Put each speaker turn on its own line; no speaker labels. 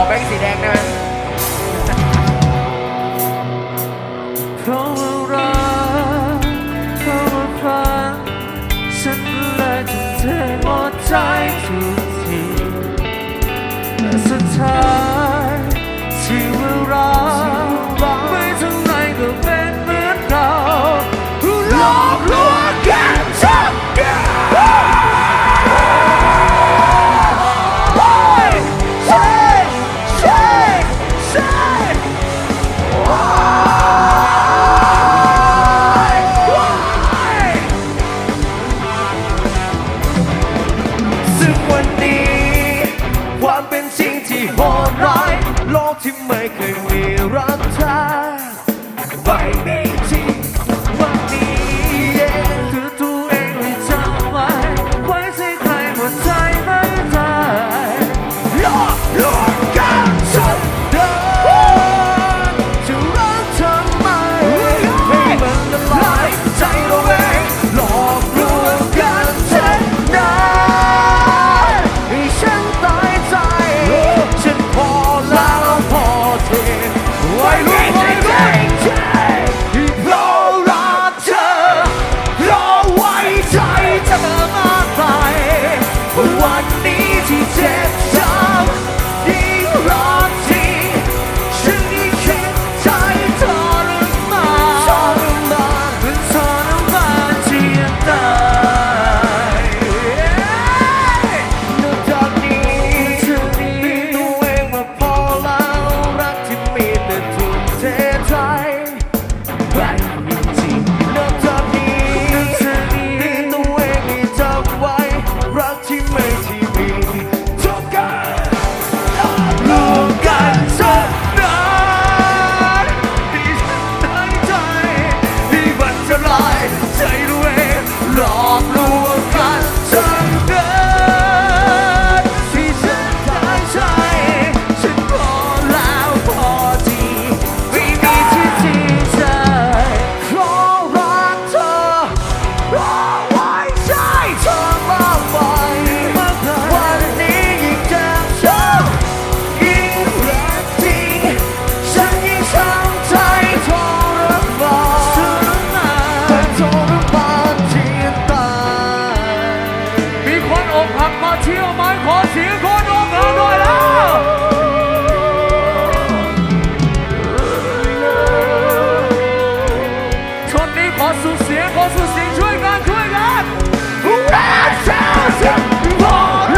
ขอแบงค์สีแดงได้ไหม
ขอเสียงคนร้องกลางหนยแล้ชมนี้ขอสุดเสียงขอสุดเสียงช่วยกันช่วยกัน
Red